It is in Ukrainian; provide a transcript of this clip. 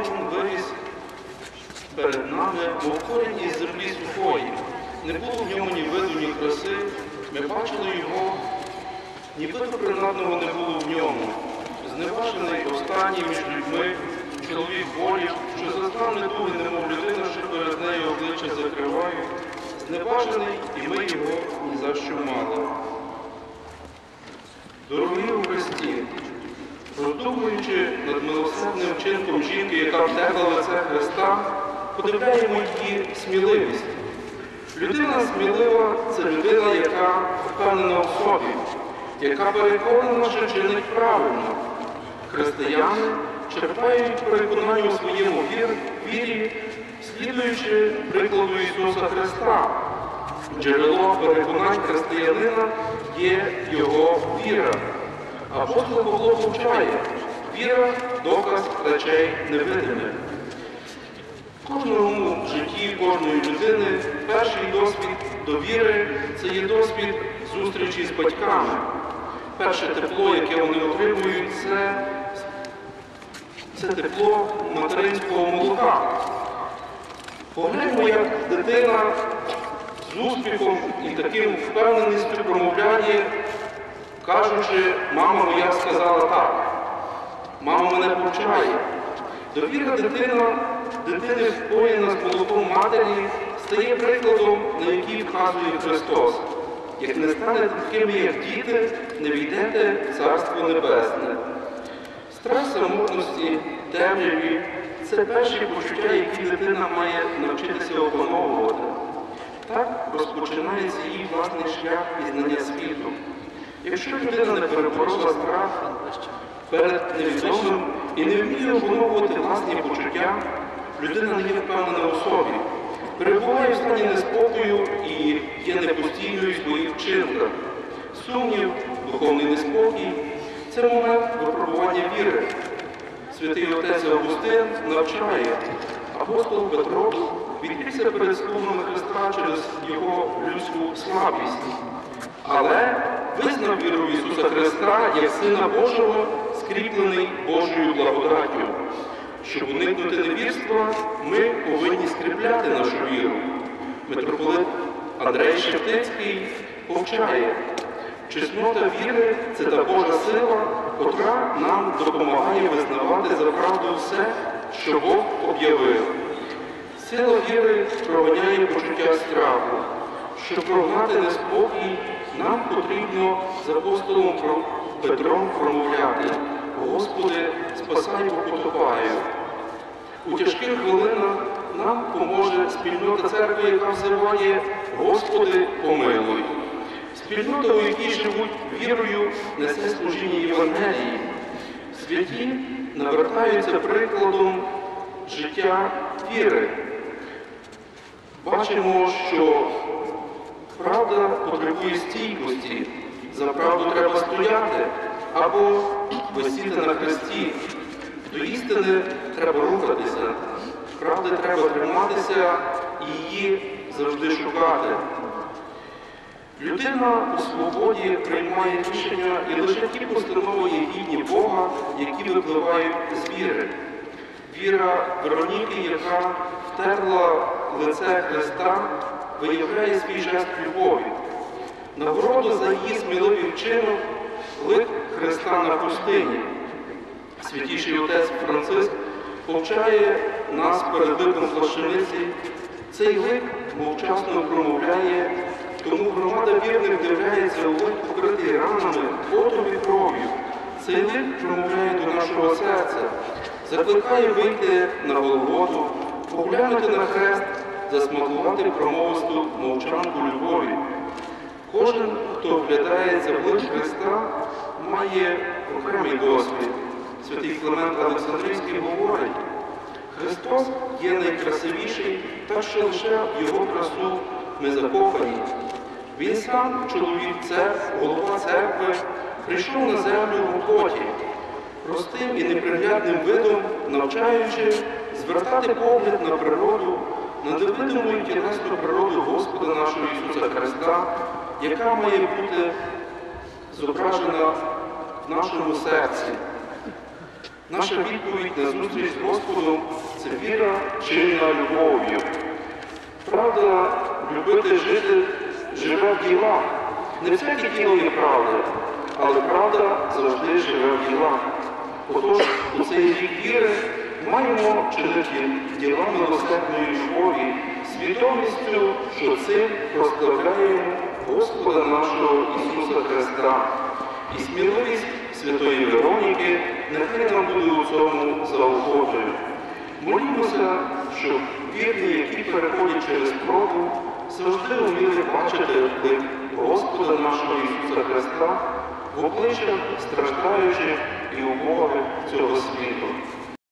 він виріс перед нами, мов корінь із землі сухої. Не було в ньому ні виду, ні краси. Ми бачили його, ні виду принадного не було в ньому. Зневажений останній між людьми, чоловік волі, що зазнав недуги, немов людина, що перед нею обличчя закриває. Зневажений, і ми його ні за що мали. Дорогі у Христі, роздумуючи над милосердним вчинком жінки, яка втерла лице Христа, подивляємо її сміливість. Людина смілива це людина, яка впевнена в собі, яка переконана, що чинить правильно. Християни черпають переконання у своєму вір- вірі, слідуючи прикладу Ісуса Христа. Джерело переконань християнина є його віра. Апостол Павло повчає, віра доказ речей невидимих. В кожному житті кожної людини перший досвід довіри це є досвід зустрічі з батьками. Перше тепло, яке вони отримують, це, це тепло материнського молока. Погляньмо, як дитина з успіхом і таким впевненістю промовляє, кажучи, мама моя сказала так, мама мене повчає. Довіра дитина, дитини впоєна з молоком матері, стає прикладом, на який вказує Христос. Як не станете такими, як діти, не війдете в Царство Небесне. Страх самотності, темряві це перші почуття, які дитина має навчитися опановувати. Так розпочинається її власний шлях пізнання світу. Якщо людина не переборола страх перед невідомим і не вміє опановувати власні почуття, людина не є впевнена у собі, перебуває в стані неспокою і є непостійною в своїх вчинках. Сумнів, духовний неспокій це момент випробування віри. Святий отець Августин навчає, апостол Петро відкрився перед слугами Христа через його людську слабість, але визнав віру Ісуса Христа як Сина Божого, скріплений Божою благодаттю. Щоб уникнути невірства, ми повинні скріпляти нашу віру. Митрополит Андрей Шептицький повчає, чеснота віри це та Божа сила, котра нам допомагає визнавати за правду все, що Бог об'явив. Сила віри проганяє почуття страху. Щоб прогнати неспокій, нам потрібно з апостолом Петром промовляти Господи, спасай, потопаю. У тяжких хвилинах нам поможе спільнота церкви, яка взиває Господи, помилуй. Спільнота, у якій живуть вірою, несе служіння Євангелії. Святі навертаються прикладом життя віри. Бачимо, що правда потребує стійкості. За правду треба стояти або висіти на хресті. До істини треба рухатися. Правди треба триматися і її завжди шукати. Людина у свободі приймає рішення і лише ті постанови є Бога, які випливають з віри. Віра Вероніки, яка втерла лице Христа, виявляє свій жест любові. Нагороду за її сміливий вчинок лик Христа на пустині. Святіший отець Франциск повчає нас перед ликом плащаниці. Цей лик мовчасно промовляє, дивляється у лик, покритий ранами, потом і кров'ю. Цей лик промовляє до нашого серця, закликає вийти на Голготу, поглянути на хрест, засмакувати промовисту мовчанку любові. Кожен, хто вглядається в лик Христа, має окремий досвід. Святий Климент Олександрійський говорить, Христос є найкрасивіший, та що лише в Його красу ми закохані. Він сам, чоловік церкви, голова церкви, прийшов на землю в Готі, простим і неприглядним видом, навчаючи звертати погляд на природу, на невидиму тілесну природу Господа нашого Ісуса Христа, яка має бути зображена в нашому серці. Наша відповідь на зустріч з Господом це віра чинна любов'ю. Правда, любити жити живе в ділах. Не всяке діло є правда, але правда завжди живе в ділах. Отож, у цей рік віри маємо чинити діла милосердної любові, свідомістю, що цим прославляємо Господа нашого Ісуса Христа. І сміливість Святої Вероніки нехай нам буде у цьому заохотою. Молімося, щоб вірні, які переходять через пробу, завжди вміли бачити облик Господа нашого Ісуса Христа в обличчях страждаючих і умови цього світу.